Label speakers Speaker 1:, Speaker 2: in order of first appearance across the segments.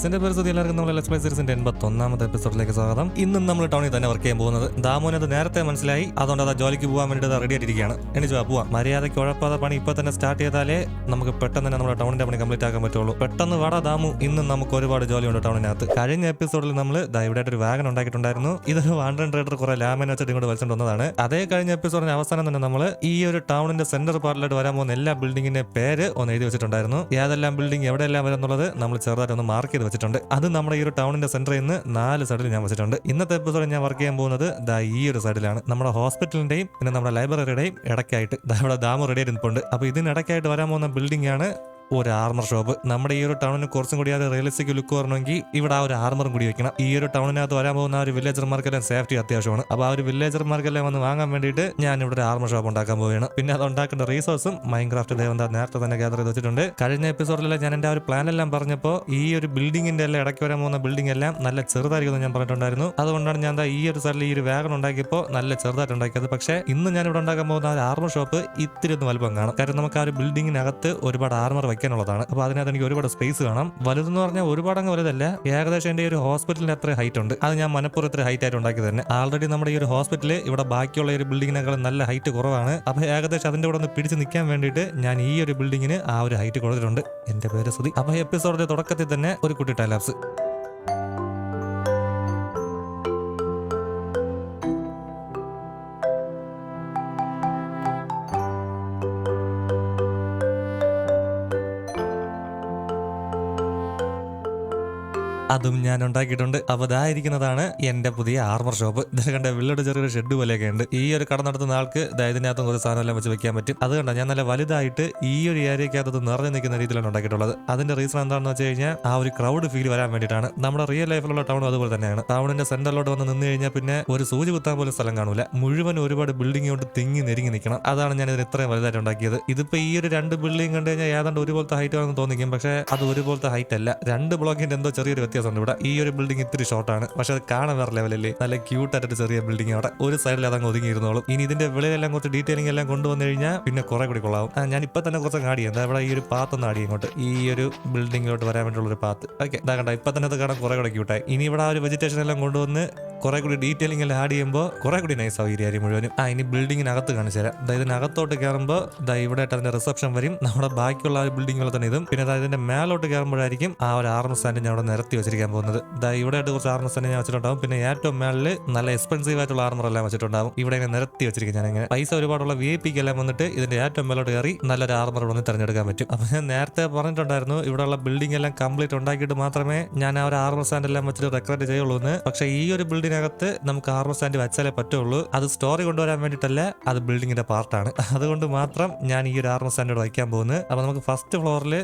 Speaker 1: ഗൈസിന്റെ പരിസ്ഥിതി എല്ലാവർക്കും നമ്മൾ എല്ലാ സ്പൈസിന്റെ എൺപത്തി എൺപത്തൊന്നാമത്തെ എപ്പിസോഡിലേക്ക് സ്വാഗതം. ഇന്നും നമ്മൾ ടൗണിൽ തന്നെ വർക്ക് ചെയ്യാൻ പോകുന്നത്. ദാമോനത് നേരത്തെ മനസ്സിലായി. അതുകൊണ്ട് അത് ജോലിക്ക് പോകാൻ വേണ്ടി റെഡി ആയിട്ടിരിക്കുകയാണ്. എനിക്ക് പോവാം. മര്യാദയ്ക്ക് ഉഴപ്പാതെ പണി ഇപ്പൊ തന്നെ സ്റ്റാർട്ട് ചെയ്താലേ നമുക്ക് പെട്ടെന്ന് തന്നെ നമ്മുടെ ടൗണിന്റെ പണി കംപ്ലീറ്റ് ആക്കാൻ പറ്റുള്ളൂ. പെട്ടെന്ന് വാടാ ദാമു. ഇന്നും നമുക്ക് ഒരുപാട് ജോലിയുണ്ട് ടൗണിനകത്ത് കഴിഞ്ഞ എപ്പിസോഡിൽ നമ്മൾ ഇവിടെ ഒരു വാഗൻ ഉണ്ടാക്കിയിട്ടുണ്ടായിരുന്നു. ഇതൊരു വാണ്ടൻ ട്രേഡർ കുറെ ലാമിനെ വെച്ചിട്ട് ഇങ്ങോട്ട് വലിച്ചിട്ട് വന്നതാണ്. അതേ കഴിഞ്ഞ എപ്പിസോഡിന്റെ അവസാനം തന്നെ നമ്മൾ ഈ ഒരു ടൗണിന്റെ സെന്റർ പാർട്ടിലായിട്ട് വരാൻ പോകുന്ന എല്ലാ ബിൽഡിങ്ങിന്റെ പേര് ഒന്ന് എഴുതി വെച്ചിട്ടുണ്ടായിരുന്നു. ഏതെല്ലാം ബിൽഡിംഗ് എവിടെയെല്ലാം വരും എന്നുള്ളത് നമ്മൾ ചെറുതായിട്ട് ഒന്ന് മാർക്ക് ചെയ്ത് വെച്ചിട്ടുണ്ട്. അത് നമ്മുടെ ഈ ഒരു ടൗണിന്റെ സെന്ററിൽ നിന്ന് നാല് സൈഡിൽ ഞാൻ വെച്ചിട്ടുണ്ട്. ഇന്നത്തെ എപ്പിസോഡ് ഞാൻ വർക്ക് ചെയ്യാൻ പോകുന്നത് ദാ ഈ ഒരു സൈഡിലാണ് നമ്മുടെ ഹോസ്പിറ്റലിന്റെയും പിന്നെ നമ്മുടെ ലൈബ്രറിയുടെയും ഇടയ്ക്കായിട്ട് ദാ ഇവിടെ ദാമ റെഡി ആയിട്ട് നിൽപ്പുണ്ട്. അപ്പൊ ഇതിനിടയ്ക്കായിട്ട് വരാൻ പോകുന്ന ബിൽഡിംഗ് ആണ് ഒരു ആർമർ ഷോപ്പ് നമ്മുടെ ഈ ഒരു ടൗണിന് കുറച്ചും കൂടി അത് റിയലിസ്റ്റിക് ലുക്ക് വരണമെങ്കിൽ ഇവിടെ ആ ഒരു ആർമറും കൂടി വെക്കണം. ഈ ഒരു ടൗണിനകത്ത് വരാൻ പോകുന്ന ഒരു വില്ലേജർമാർക്കെല്ലാം സേഫ്റ്റി അത്യാവശ്യമാണ്. അപ്പോൾ ആ ഒരു വില്ലേജർമാർക്കെല്ലാം വന്ന് വാങ്ങാൻ വേണ്ടിയിട്ട് ഞാൻ ഇവിടെ ഒരു ആർമർ ഷോപ്പ് ഉണ്ടാക്കാൻ പോവുകയാണ്. പിന്നെ അത് ഉണ്ടാക്കേണ്ട റീസോഴ്സും മൈൻക്രാഫ്റ്റ് ദേവന്താ നേരത്തെ തന്നെ ഗ്യാദർ ചെയ്ത് വെച്ചിട്ടുണ്ട്. കഴിഞ്ഞ എപ്പിസോഡിലെല്ലാം ഞാൻ എന്റെ ആ ഒരു പ്ലാൻ എല്ലാം പറഞ്ഞപ്പോൾ ഈ ഒരു ബിൽഡിങ്ങിന്റെ എല്ലാം ഇടയ്ക്ക് വരാൻ പോകുന്ന ബിൽഡിംഗ് എല്ലാം നല്ല ചെറുതായിരിക്കും ഞാൻ പറഞ്ഞിട്ടുണ്ടായിരുന്നു. അതുകൊണ്ടാണ് ഞാൻ ഈ ഒരു സ്ഥലത്ത് ഈ ഒരു വാഗൺ ഉണ്ടാക്കിയപ്പോൾ നല്ല ചെറുതായിട്ട് ഉണ്ടാക്കിയത്. പക്ഷേ ഇന്ന് ഞാൻ ഇവിടെ ഉണ്ടാക്കാൻ പോകുന്ന ആ ഒരു ആർമർ ഷോപ്പ് ഇത്തിരി ഒന്ന് വലുപ്പം കാണും. കാരണം നമുക്ക് ആ ഒരു ബിൽഡിങ്ങിനകത്ത് ഒരുപാട് ആർമർ വെക്കാനുള്ളതാണ് അപ്പോൾ അതിനകത്ത് എനിക്ക് ഒരുപാട് സ്പേസ് കാണാം. വലുതെന്ന് പറഞ്ഞാൽ ഒരുപാട് അങ്ങ് വലുതല്ല. ഏകദേശം എന്റെ ഒരു ഹോസ്പിറ്റലിന്റെ അത്ര ഹൈറ്റ് ഉണ്ട്. അത് ഞാൻ മനപ്പുറം ഇത്ര ഹൈറ്റ് ആയിട്ട് ഉണ്ടാക്കി തന്നെ. ആൾറെഡി നമ്മുടെ ഈ ഒരു ഹോസ്പിറ്റൽ ഇവിടെ ബാക്കിയുള്ള ഒരു ബിൽഡിങ്ങിനേക്കാൾ നല്ല ഹൈറ്റ് കുറവാണ്. അപ്പോൾ ഏകദേശം അതിന്റെ കൂടെ ഒന്ന് പിടിച്ച് നിൽക്കാൻ വേണ്ടിയിട്ട് ഞാൻ ഈ ഒരു ബിൽഡിങ്ങിന് ആ ഒരു ഹൈറ്റ് കൊടുത്തിട്ടുണ്ട്. എന്റെ പേര് സുതി അപ്പോൾ എപ്പിസോഡിന്റെ തുടക്കത്തിൽ തന്നെ ഒരു കുട്ടി ടൈലാപ്സ്. അതും ഞാൻ ഉണ്ടാക്കിയിട്ടുണ്ട്. അപ്പൊ ഇതായിരിക്കുന്നതാണ് എന്റെ പുതിയ ആർമർ ഷോപ്പ് ഇത് കണ്ട വിള്ളയുടെ ചെറിയൊരു ഷെഡ് പോലെയൊക്കെ ഉണ്ട്. ഈ ഒരു കട നടത്തുന്ന ആൾക്ക് ഇതിനകത്തും ഒരു സാധനം എല്ലാം വെച്ച് വെക്കാൻ പറ്റും. അതുകൊണ്ട് കണ്ട ഞാൻ നല്ല വലുതായിട്ട് ഈ ഒരു ഏരിയക്കകത്ത് നിറഞ്ഞു നിൽക്കുന്ന രീതിയിലാണ് ഉണ്ടാക്കിയിട്ടുള്ളത്. അതിന്റെ റീസൺ എന്താണെന്ന് വെച്ച് കഴിഞ്ഞാൽ ആ ഒരു ക്രൗഡ് ഫീൽ വരാൻ വേണ്ടിയിട്ടാണ്. നമ്മുടെ റിയൽ ലൈഫിലുള്ള ടൗൺ അതുപോലെ തന്നെയാണ്. ടൗണിന്റെ സെന്ററിലോട്ട് വന്ന് നിന്ന് കഴിഞ്ഞാൽ പിന്നെ ഒരു സൂചി കുത്താൻ പോലും സ്ഥലം കാണൂല. മുഴുവൻ ഒരുപാട് ബിൽഡിംഗ് കൊണ്ട് തിങ്ങി നെരുങ്ങി നിൽക്കണം. അതാണ് ഞാൻ ഇതിന് ഇത്രയും വലുതായിട്ട് ഉണ്ടാക്കിയത്. ഇതിപ്പോ ഈ ഒരു രണ്ട് ബിൽഡിംഗ് കണ്ടു കഴിഞ്ഞാൽ ഏതാണ്ട് ഒരുപോലത്തെ ഹൈറ്റ് ആണെന്ന് തോന്നിക്കും. പക്ഷേ അത് ഒരുപോലത്തെ ഹൈറ്റ് അല്ല. രണ്ട് ബ്ലോക്കിന്റെ എന്തോ ചെറിയൊരു വ്യത്യാസമുണ്ട്. ഇവിടെ ഈ ഒരു ബിൽഡിംഗ് ഇത്തിരി ഷോർട്ടാണ് പക്ഷെ അത് കാണാൻ വേറെ ലെവലല്ലേ നല്ല ക്യൂട്ട് ആയിട്ട് ചെറിയ ബിൽഡിംഗ് അവിടെ ഒരു സൈഡിൽ അതങ്ങ് ഒതുങ്ങിയിരുന്നോളും. ഇനി ഇതിന്റെ വെളിയിലെല്ലാം കുറച്ച് ഡീറ്റെയിലിംഗ് എല്ലാം കൊണ്ടുവന്നു കഴിഞ്ഞാൽ പിന്നെ കുറെ കൂടി കൊള്ളാവും. ഞാൻ ഇപ്പൊ തന്നെ കുറച്ച് ആടി എന്താ ഇവിടെ ഈ ഒരു പാത്ത് ഒന്ന് ആടി ഇങ്ങോട്ട്. ഈ ഒരു ബിൽഡിങ്ങിലോട്ട് വരാൻ വേണ്ടിയുള്ള ഒരു പാത്ത് ഓക്കെ ഇതാ കണ്ട ഇപ്പൊ തന്നെ അത് കാണാൻ കുറെ കൂടെ ക്യൂട്ടായി ഇനി ഇവിടെ ആ ഒരു വെജിറ്റേഷൻ എല്ലാം കൊണ്ടുവന്ന് കുറെ കൂടി ഡീറ്റെയിലിംഗ് എല്ലാം ആഡ് ചെയ്യുമ്പോൾ കുറെ കൂടി നൈസ് ആവും ഏരിയ മുഴുവനും. ആ ഇനി ബിൽഡിങ്ങിനകത്ത് കാണിച്ചു തരാം. അതായത് ഇതിനകത്തോട്ട് കയറുമ്പോൾ ദാ ഇവിടെ അതിന്റെ റിസപ്ഷൻ വരും. നമ്മുടെ ബാക്കിയുള്ള ആ ബിൽഡിംഗ് തന്നെ ഇതും. പിന്നെ അതായത് ഇതിന്റെ മേലോട്ട് കയറുമ്പോഴായിരിക്കും ആ ഒരു ആർമർ സ്റ്റാൻഡ് ഞാൻ അവിടെ നിരത്തി വെച്ചിരിക്കാൻ പോകുന്നത്. ദാ ഇവിടെ ആയിട്ട് കുറച്ച് ആർമർ സ്റ്റാൻഡ് ഞാൻ വെച്ചിട്ടുണ്ടാവും. പിന്നെ ഏറ്റവും മേളിൽ നല്ല എക്സ്പെൻസീവ് ആയിട്ടുള്ള ആർമർ എല്ലാം വെച്ചിട്ടുണ്ടാവും. ഇവിടെ ഇങ്ങനെ നിരത്തി വെച്ചിരിക്കും ഞാൻ ഇങ്ങനെ പൈസ ഒരുപാടുള്ള വി ഐ പിക്ക് എല്ലാം വന്നിട്ട് ഇതിന്റെ ഏറ്റവും മേലോട്ട് കയറി നല്ലൊരു ആർമർ വന്ന് തിരഞ്ഞെടുക്കാൻ പറ്റും. അപ്പൊ ഞാൻ നേരത്തെ പറഞ്ഞിട്ടുണ്ടായിരുന്നു ഇവിടെയുള്ള ബിൽഡിംഗ് എല്ലാം കംപ്ലീറ്റ് ഉണ്ടാക്കിയിട്ട് മാത്രമേ ഞാൻ ആ ഒരു ആർമർ സ്റ്റാൻഡ് എല്ലാം വെച്ചിട്ട് റെക്കറേറ്റ് ചെയ്യുള്ളൂ എന്ന് പക്ഷേ ഈ ഒരു ബിൽഡിങ്ങിനകത്ത് നമുക്ക് ആർമർ സ്റ്റാൻഡ് വെച്ചാലേ പറ്റുള്ളൂ. അത് സ്റ്റോറി കൊണ്ടുവരാൻ വേണ്ടിയിട്ടല്ല അത് ബിൽഡിങ്ങിന്റെ പാർട്ടാണ് അതുകൊണ്ട് മാത്രം ഞാൻ ഈ ഒരു ആർമർ സ്റ്റാൻഡ് ഇവിടെ വയ്ക്കാൻ പോകുന്നത് അപ്പൊ നമുക്ക് ഫസ്റ്റ് ഫ്ലോറിൽ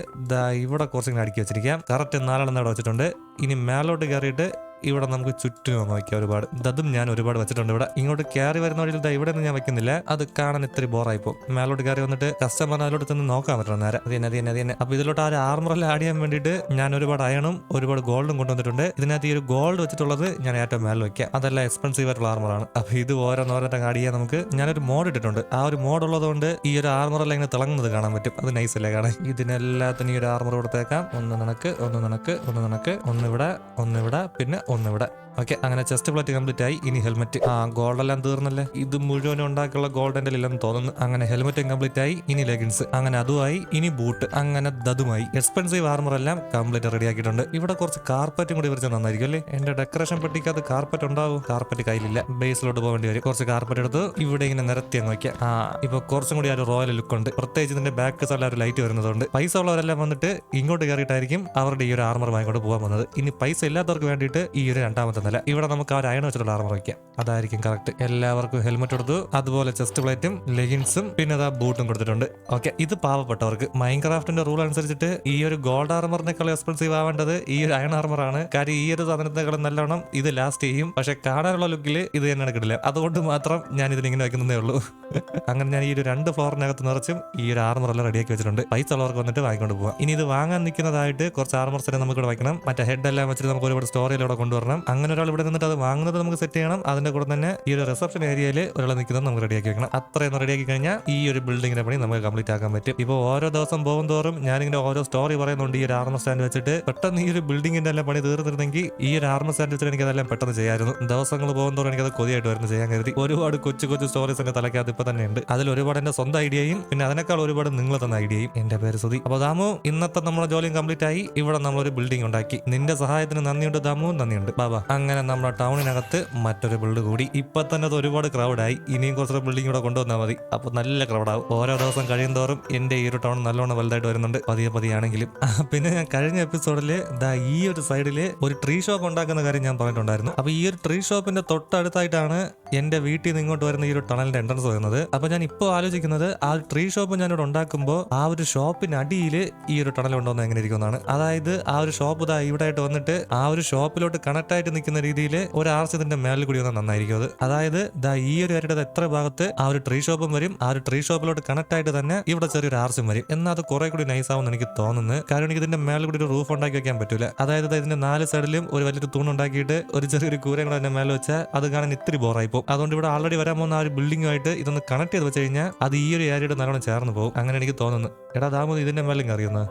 Speaker 1: ഇവിടെ കുറച്ചിങ്ങനെ അടുക്കി വെച്ചിരിക്കാം. കറക്റ്റ് നാലെണ്ണം ഇവിടെ വെച്ചിട്ടുണ്ട്. ഇനി മേലോട്ട് കയറിയിട്ട് ഇവിടെ നമുക്ക് ചുറ്റും വയ്ക്കാം ഒരുപാട്. ഇതും ഞാൻ ഒരുപാട് വെച്ചിട്ടുണ്ട്. ഇവിടെ ഇങ്ങോട്ട് കയറി വരുന്ന വഴിയിൽ ഇവിടെ നിന്ന് ഞാൻ വെക്കുന്നില്ല അത് കാണാൻ ഇത്തിരി ബോറായി പോകും. മേലോട്ട് കയറി വന്നിട്ട് കസ്റ്റമർ അതിലോട്ട് ചെന്ന് നോക്കാൻ പറ്റണം നേരെ. അത് തന്നെ അത് അപ്പൊ ഇതിലോട്ട് ആ ഒരു ആർമറെല്ലാം ആഡ് ചെയ്യാൻ വേണ്ടിയിട്ട് ഞാൻ ഒരുപാട് അയണും ഒരുപാട് ഗോൾഡും കൊണ്ടുവന്നിട്ടുണ്ട്. ഇതിനകത്ത് ഈ ഒരു ഗോൾഡ് വെച്ചിട്ടുള്ളത് ഞാൻ ഏറ്റവും മേലെ വെക്കാം അതെല്ലാം എക്സ്പെൻസീവ് ആയിട്ടുള്ള ആർമറാണ് അപ്പൊ ഇത് ഓരോന്നോരോട്ടം ആഡ് ചെയ്യാൻ നമുക്ക് ഞാനൊരു മോഡ് ഇട്ടിട്ടുണ്ട്. ആ ഒരു മോഡ് ഉള്ളതുകൊണ്ട് ഈ ഒരു ആർമറെല്ലാം ഇങ്ങനെ തിളങ്ങുന്നത് കാണാൻ പറ്റും. അത് നൈസ് അല്ലേ കാണാൻ? ഇതിനെല്ലാത്തിനും ഈ ഒരു ആർമർ കൊടുത്തേക്കാം. ഒന്ന് നിനക്ക് ഒന്ന് നിനക്ക് ഒന്ന് നിനക്ക് ഒന്ന് ഇവിടെ ഒന്ന് ഇവിടെ പിന്നെ ഒന്നിവിടെ. ഓക്കെ അങ്ങനെ ചെസ്റ്റ് പ്ലേറ്റ് കംപ്ലീറ്റ് ആയി. ഇനി ഹെൽമെറ്റ് ആ ഗോൾഡ് എല്ലാം തീർന്നല്ലേ? ഇത് മുഴുവൻ ഉണ്ടാക്കിയുള്ള ഗോൾഡ് എന്റെ ഇല്ലെന്ന് തോന്നുന്നു. അങ്ങനെ ഹെൽമെറ്റും കംപ്ലീറ്റ് ആയി. ഇനി ലെഗിൻസ് അങ്ങനെ അതുമായി. ഇനി ബൂട്ട് അങ്ങനെ ദതുമായി എക്സ്പെൻസീവ് ആർമർ എല്ലാം കംപ്ലീറ്റ് റെഡി ആക്കിയിട്ടുണ്ട്. ഇവിടെ കുറച്ച് കാർപ്പറ്റും കൂടി വരച്ചാൽ നന്നായിരിക്കും അല്ലേ? എന്റെ ഡെക്കറേഷൻ പെട്ടിക്കകത്ത് കാർപ്പറ്റ് ഉണ്ടാവും. കാർപ്പറ്റ് കയ്യിലില്ല. ബേസിലോട്ട് പോകേണ്ടി വരും. കുറച്ച് കാർപ്പറ്റ് എടുത്ത് ഇവിടെ ഇങ്ങനെ നിരത്തി വയ്ക്കാം. ആ ഇപ്പൊ കുറച്ചും കൂടി ആ ഒരു റോയൽ ലുക്ക് ഉണ്ട്. പ്രത്യേകിച്ച് ഇതിന്റെ ബാക്ക് സൈഡിൽ ഒരു ലൈറ്റ് വരുന്നതുകൊണ്ട്. പൈസ ഉള്ളവരെല്ലാം വന്നിട്ട് ഇങ്ങോട്ട് കയറിയിട്ടായിരിക്കും അവരുടെ ഈ ഒരു ആർമർ വാങ്ങിക്കൊണ്ട് പോകാൻ വന്നത് ഇനി പൈസ ഇല്ലാത്തവർക്ക് വേണ്ടിയിട്ട് ഈ ഒരു രണ്ടാമത്തെ നില ഇവിടെ നമുക്ക് ആ ഒരു വെച്ചിട്ടുള്ള ആർമർ വയ്ക്കാം അതായിരിക്കും കറക്റ്റ് എല്ലാവർക്കും ഹെൽമെറ്റ് കൊടുത്തു അതുപോലെ ചെസ്റ്റ് പ്ലേറ്റും ലെഗിൻസും പിന്നെ അതാ ബൂട്ടും കൊടുത്തിട്ടുണ്ട്. ഓക്കെ ഇത് പാവപ്പെട്ടവർക്ക്. മൈൻക്രാഫ്റ്റിന്റെ റൂൾ അനുസരിച്ചിട്ട് ഈ ഒരു ഗോൾഡ് ആർമറിനേക്കാൾ എക്സ്പെൻസീവ് ആവേണ്ടത് ഈ ഒരു അയൺ ആർമർ ആണ്. കാര്യം ഈ ഒരു സാധനത്തെക്കാളും നല്ലോണം ഇത് ലാസ്റ്റ് ചെയ്യും. പക്ഷെ കാണാനുള്ള ലുക്കിൽ ഇത് തന്നെ കിട്ടില്ല. അതുകൊണ്ട് മാത്രം ഞാൻ ഇതിനിങ്ങനെ വെക്കുന്നതേ ഉള്ളൂ. അങ്ങനെ ഞാൻ ഈ ഒരു രണ്ട് ഫ്ലോറിനകത്ത് നിറച്ചും ഈ ഒരു ആർമർ എല്ലാം റെഡിയാക്കി വെച്ചിട്ടുണ്ട്. പൈസ ഉള്ളവർക്ക് വന്നിട്ട് വാങ്ങിക്കൊണ്ട് പോകാം ഇനി ഇത് വാങ്ങാൻ നിൽക്കുന്നതായിട്ട് കുറച്ച് ആർമർ സെറ്റ് നമുക്ക് ഇവിടെ വയ്ക്കണം മറ്റേ ഹെഡ് എല്ലാം വെച്ചിട്ട് നമുക്ക് ഒരുപാട് സ്റ്റോറിയിലൂടെ കൊണ്ടുവരണം. അങ്ങനെ ഒരാൾ ഇവിടെ നിന്നിട്ട് അത് വാങ്ങുന്നത് നമുക്ക് സെറ്റ് ചെയ്യണം. അതിന്റെ കൂടെ തന്നെ ഈ ഒരു റിസപ്ഷൻ ഏരിയയിൽ ഒരാൾ നിൽക്കുന്നത് നമുക്ക് റെഡിയാക്കി വെക്കണം. അത്രയൊന്ന് റെഡിയാക്കി കഴിഞ്ഞാൽ ഈ ഒരു ബിൽഡിങ്ങിന്റെ പണി നമുക്ക് കംപ്ലീറ്റ് ആക്കാൻ പറ്റും. ഇപ്പോൾ ഓരോ ദിവസം പോകും തോറും ഞാനിങ്ങനെ ഓരോ സ്റ്റോറി പറയുന്നുണ്ട് ഈ ഒരു ആർമ സ്റ്റാൻഡ് വെച്ചിട്ട്. പെട്ടെന്ന് ഈ ഒരു ബിൽഡിങ്ങിന്റെ എല്ലാം പണി തീർന്നിരുന്നെങ്കിൽ ഈ ഒരു ആർമ സ്റ്റാൻഡ് വെച്ചിട്ട് എനിക്ക് അതെല്ലാം പെട്ടെന്ന് ചെയ്യാമായിരുന്നു. ദിവസങ്ങൾ പോകും തോറും എനിക്കത് കൊതിയായിട്ട് വരുന്നു ചെയ്യാൻ കരുതി. ഒരുപാട് കൊച്ചു കൊച്ചു സ്റ്റോറീസ് എന്റെ തലക്കകത്ത് ഇപ്പൊ തന്നെ ഉണ്ട്. അതിൽ ഒരുപാട് എന്റെ സ്വന്തം ഐഡിയയും പിന്നെ അതിനേക്കാൾ ഒരുപാട് നിങ്ങൾ തന്ന ഐഡിയയും എന്റെ പേര് സുതി അപ്പൊ ദാമു ഇന്നത്തെ നമ്മുടെ ജോലിയും കംപ്ലീറ്റ് ആയി. ഇവിടെ നമ്മളൊരു ബിൽഡിംഗ് ഉണ്ടാക്കി. നിന്റെ സഹായത്തിന് നന്ദിയുണ്ട് ദാമു. നന്ദിയുണ്ട്. ബാബാ അങ്ങനെ നമ്മുടെ ടൗണിനകത്ത് മറ്റൊരു ബിൽഡ് കൂടി. ഇപ്പൊ തന്നെ അത് ഒരുപാട് ക്രൗഡായി ഇനിയും കുറച്ചൊരു ബിൽഡിംഗ് ഇവിടെ കൊണ്ടുവന്നാൽ മതി. അപ്പൊ നല്ല ക്രൗഡാവും ഓരോ ദിവസം കഴിയും തോറും എന്റെ ഈ ഒരു ടൗൺ നല്ലോണം വലുതായിട്ട് വരുന്നുണ്ട്. പതിയെ പതിയാണെങ്കിലും പിന്നെ ഞാൻ കഴിഞ്ഞ എപ്പിസോഡിൽ ദാ ഈ ഒരു സൈഡിൽ ഒരു ട്രീ ഷോപ്പ് ഉണ്ടാക്കുന്ന കാര്യം ഞാൻ പറഞ്ഞിട്ടുണ്ടായിരുന്നു. അപ്പൊ ഈ ഒരു ട്രീ ഷോപ്പിന്റെ തൊട്ടടുത്തായിട്ടാണ് എന്റെ വീട്ടിൽ നിന്ന് ഇങ്ങോട്ട് വരുന്ന ഈ ഒരു ടണലിന്റെ എൻട്രൻസ് വരുന്നത്. അപ്പോൾ ഞാൻ ഇപ്പോൾ ആലോചിക്കുന്നത് ആ ട്രീ ഷോപ്പ് ഞാൻ ഇവിടെ ഉണ്ടാക്കുമ്പോൾ ആ ഒരു ഷോപ്പിന് അടിയിൽ ഈ ഒരു ടണൽ ഉണ്ടോന്ന് എങ്ങനെ ഇരിക്കുന്നതാണ് അതായത് ആ ഒരു ഷോപ്പ് ഇതാ ഇവിടെ ആയിട്ട് വന്നിട്ട് ആ ഒരു ഷോപ്പിലോട്ട് കണക്ട് ആയിട്ട് നിൽക്കുന്ന രീതിയിൽ ഒരു ആർച്ച് ഇതിന്റെ മേലിൽ കൂടി വന്നാൽ നന്നായിരിക്കും അത്. അതായത് ദാ ഈ ഒരു വരുടെ എത്ര ഭാഗത്ത് ആ ഒരു ട്രീ ഷോപ്പും വരും ആ ഒരു ട്രീ ഷോപ്പിലോട്ട് കണക്ട് ആയിട്ട് തന്നെ ഇവിടെ ചെറിയൊരു ആർച്ചും വരും. എന്നാൽ അത് കുറെ കൂടി നൈസ് ആവുമെന്ന് എനിക്ക് തോന്നുന്നു. കാരണം എനിക്ക് ഇതിന്റെ മേലിൽ കൂടി ഒരു റൂഫ് ഉണ്ടാക്കി വെക്കാൻ പറ്റൂല. അതായത് ഇതിന്റെ നാല് സൈഡിലും ഒരു വലിയൊരു തൂണുണ്ടാക്കിയിട്ട് ഒരു ചെറിയൊരു കൂരയും കൂടെ മേലെ വെച്ചാൽ അത് കാണാൻ ഇത്തിരി ബോറായി പോകും അതുകൊണ്ട് ഇവിടെ ആൾറെഡി വരാൻ പോകുന്ന ആ ഒരു ബിൽഡിംഗുമായിട്ട് ഇതൊന്ന് കണക്ട് ചെയ്ത് വെച്ച് കഴിഞ്ഞാൽ അത് ഈ ഒരു ഏരിയയുടെ നല്ലോണം ചേർന്ന് പോകും. അങ്ങനെ എനിക്ക് തോന്നുന്നു. എടാ ദാമോദ് ഇതിന്റെ മേലും അറിയുന്നത്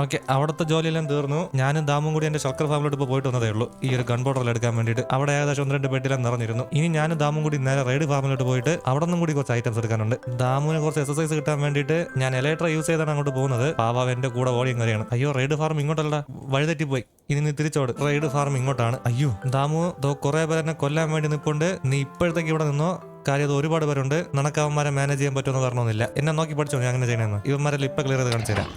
Speaker 1: ഓക്കെ അവിടുത്തെ ജോലിയെല്ലാം തീർന്നു. ഞാനും ദാമും കൂടി എന്റെ ശർക്കർ ഫാമിലോട്ട് ഇപ്പോൾ പോയിട്ട് വന്നതേ ഉള്ളൂ. ഈ ഒരു ഗൺ ബോർഡറിൽ എടുക്കാൻ വേണ്ടിയിട്ട്. അവിടെ ഏകദേശം ഒന്ന് രണ്ട് പെട്ടിയെല്ലാം നിറഞ്ഞിരുന്നു. ഇനി ഞാനും ദാമും കൂടി നേരെ റൈഡ് ഫാമിലോട്ട് പോയിട്ട് അവിടെ നിന്നും കൂടി കുറച്ച് ഐറ്റംസ് എടുക്കാനുണ്ട്. ദാമുവിന് കുറച്ച് എക്സസൈസ് കിട്ടാൻ വേണ്ടിയിട്ട് ഞാൻ എലക്ട്ര യൂസ് ചെയ്താണ് അങ്ങോട്ട് പോകുന്നത്. പാവാവ് എന്റെ കൂടെ ഓടിയും കറിയാണ് അയ്യോ റൈഡ് ഫാം ഇങ്ങോട്ടല്ല വഴിതെറ്റിപ്പോയി. ഇനി നീ തിരിച്ചോട്. റൈഡ് ഫാം ഇങ്ങോട്ടാണ്. അയ്യോ ദാമു ദോ കുറെ പേര് കൊല്ലാൻ വേണ്ടി നിൽപ്പുണ്ട്. നീ ഇപ്പോഴത്തേക്ക് ഇവിടെ നിന്നോ? കാര്യം അത് ഒരുപാട് പേരുണ്ട്. നിനക്ക് മാനേജ് ചെയ്യാൻ പറ്റുമെന്ന് പറഞ്ഞൊന്നുമില്ല. എന്നെ നോക്കി പഠിച്ചോ ഞാൻ അങ്ങനെ ചെയ്യണമെന്ന് ഇവന്മാരെ ഇപ്പൊ ക്ലിയർ ചെയ്ത് കാണിച്ചു തരാം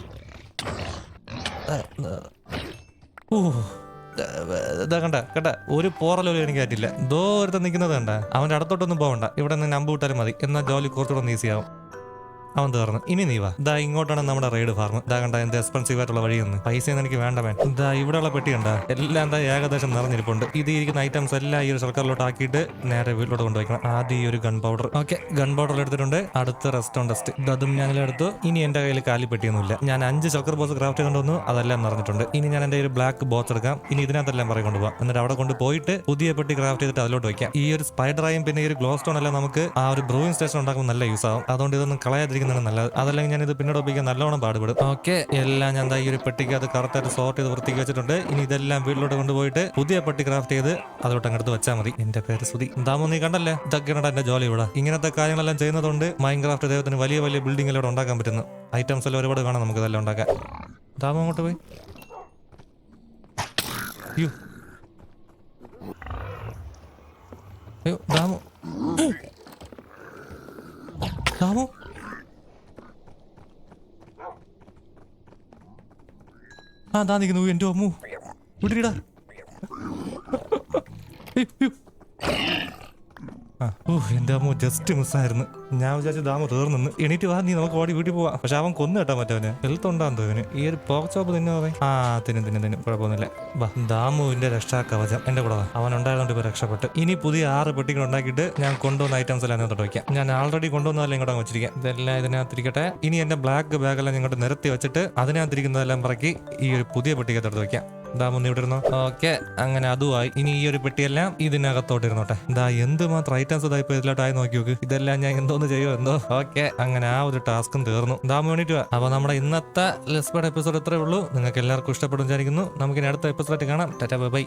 Speaker 1: ഇതാ കണ്ട കേട്ട ഒരു പോറലോലും എനിക്ക് പറ്റില്ല ദോ ഒരുത്ത നിൽക്കുന്നത് കണ്ട. അവന്റെ അടുത്തോട്ടൊന്നും പോകണ്ട ഇവിടെ നിന്ന് നമ്പ് വിട്ടാലും മതി. എന്നാൽ ജോലി കുറച്ചുകൂടെ ഈസി ആവും. അവൻ തീർന്നു. ഇനി നീ വാ. ദാ ഇങ്ങോട്ടാണ് നമ്മുടെ റൈഡ് ഫാർമ്. ദാ കണ്ട എന്ത് എക്സ്പെൻസീവ് ആയിട്ടുള്ള വഴിയൊന്നും പൈസ ഒന്നും എനിക്ക് വേണ്ട വേണ്ട ദാ ഇവിടെയുള്ള പെട്ടി കണ്ട. എല്ലാം എന്താ ഏകദേശം നിറഞ്ഞിരിപ്പുണ്ട്. ഇത് ഇരിക്കുന്ന ഐറ്റംസ് എല്ലാം ഈ ഒരു സർക്കാരിലോട്ട് ആക്കിയിട്ട് നേരെ വീട്ടിലോട്ട് കൊണ്ടുപോയി ആദ്യം ഈ ഒരു gun powder okay gun powder എടുത്തിട്ടുണ്ട്. അടുത്ത റെസ്റ്റോൺ ടെസ്റ്റ് അതും ഞങ്ങൾ എടുത്തു. ഇനി എന്റെ കയ്യിൽ കാലി പെട്ടിയൊന്നുമില്ല. ഞാൻ അഞ്ച് ചക്കർ ബോസ് ക്രാഫ്റ്റ് കൊണ്ടുവന്നു അതെല്ലാം നിറഞ്ഞിട്ടുണ്ട്. ഇനി ഞാൻ എന്റെ ഒരു ബ്ലാക്ക് ബോക്സ് എടുക്കാം. ഇനി ഇതിനകത്തെല്ലാം പറയും കൊണ്ടുപോകാം എന്നിട്ട് അവിടെ കൊണ്ട് പോയിട്ട് പുതിയ പെട്ടി ക്രാഫ്റ്റ് ചെയ്തിട്ട് അതിലോട്ട് വയ്ക്കാം ഈ ഒരു സ്പൈഡറായും പിന്നെ ഈ ഒരു ഗ്ലോ സ്റ്റോൺ എല്ലാം നമുക്ക് ആ ഒരു ബ്രൂയിങ് സ്റ്റേഷൻ ഉണ്ടാക്കുമ്പോൾ നല്ല യൂസ് ആവും. അതുകൊണ്ട് ഇതൊന്നും കളയാതിരിക്കുന്നതാണ് നല്ലത്. അതല്ലെങ്കിൽ ഞാൻ ഇത് പിന്നീട് ഉപയോഗിക്കാൻ നല്ലോണം പാടുപെടും. ഓക്കെ. എല്ലാം ഞാൻ ഈ ഒരു പെട്ടിക്കകത്ത് കറക്റ്റായിട്ട് സോർട്ട് ചെയ്ത് വൃത്തിക്ക് വെച്ചിട്ടുണ്ട്. ഇനി ഇതെല്ലാം വീട്ടിലോട്ട് കൊണ്ടുപോയിട്ട് പുതിയ പെട്ടി ക്രാഫ്റ്റ് ചെയ്ത് അതോട്ട് അങ്ങോട്ട് വെച്ചാൽ മതി. എന്റെ പേര് സുതി ദാമോ നീ കണ്ടല്ലേ? ഇതൊക്കെയാണ് എന്റെ ജോലി ഇവിടെ. ഇങ്ങനത്തെ കാര്യങ്ങളെല്ലാം ചെയ്യുന്നതുകൊണ്ട് മൈൻ ക്രാഫ്റ്റ് ദൈവത്തിന് വലിയ വലിയ ഇവിടെ ഉണ്ടാക്കാൻ പറ്റുന്നു. ഐറ്റംസ് എല്ലാം ഒരുപാട് കാണാം നമുക്ക് ഇതെല്ലാം ഉണ്ടാക്കാൻ. ദാമോ അങ്ങോട്ട് പോയി. അയ്യോ. അയ്യോ ദാമോ. ദാമോ. ആ താ നിൽക്കുന്നു എന്റെ അമ്മു. വിട്ടിടാ ആ. എന്റെ അമ്മു ജസ്റ്റ് മിസ്സായിരുന്നു ഞാൻ വിചാരിച്ചു ദാമ തീർന്നു എണീറ്റ് വാ നീ നമുക്ക് ഓടി വീട്ടിൽ പോവാ. പക്ഷെ അവൻ കൊന്നു കേട്ടാ മറ്റവന് ഹെൽത്ത് ഉണ്ടാന്ന് തോന്നുന്നു ഈ ഒരു പോക്ക് ചോപ്പ് തന്നെ പറയും ആ തിന്നും തിന്നും തിന്നും. കുഴപ്പമൊന്നുമില്ല. വാ ദാമുവിന്റെ രക്ഷാകവചം എന്റെ കൂടെ അവൻ ഉണ്ടായതുകൊണ്ട് ഇപ്പൊ രക്ഷപ്പെട്ട്. ഇനി പുതിയ ആറ് പെട്ടികൾ ഉണ്ടാക്കിയിട്ട് ഞാൻ കൊണ്ടുവന്ന ഐറ്റംസ് എല്ലാം തൊട്ട് വയ്ക്കാം. ഞാൻ ആൾറെഡി കൊണ്ടുവന്നതല്ലേ ഇങ്ങോട്ട് വെച്ചിരിക്കാം. ഇതെല്ലാം ഇതിനകത്തിരിക്കട്ടെ. ഇനി എന്റെ ബ്ലാക്ക് ബാഗെല്ലാം ഇങ്ങോട്ട് നിരത്തി വെച്ചിട്ട് അതിനകത്തിരിക്കുന്നതെല്ലാം പറക്കി ഈ ഒരു പുതിയ പെട്ടിക്കകത്തോട്ട് വെക്കാം ദാ മുന്നേ ഇവിടെ ഇരുന്നോ? ഓക്കെ അങ്ങനെ അതുമായി. ഇനി ഈ ഒരു പെട്ടിയെല്ലാം ഇതിനകത്തോട്ട് ഇരുന്നോട്ടെ. ദാ എന്തുമാത്രം ഐറ്റംസ് ഇതാ ഇപ്പൊ ഇതിലോട്ടായി നോക്കി നോക്ക്. ഇതെല്ലാം ഞാൻ എന്തോന്ന് ചെയ്യുമോ എന്തോ? ഓക്കെ അങ്ങനെ ആ ഒരു ടാസ്കും തീർന്നു. ദാ വേണ്ടിട്ട് അപ്പൊ നമ്മുടെ ഇന്നത്തെ ലെസ്ബഡ് എപ്പിസോഡ് ഇത്രേ ഉള്ളൂ. നിങ്ങൾക്ക് എല്ലാവർക്കും ഇഷ്ടപ്പെടും വിചാരിക്കുന്നു. നമുക്കിനി അടുത്ത എപ്പിസോഡായിട്ട് കാണാം. Tata bye.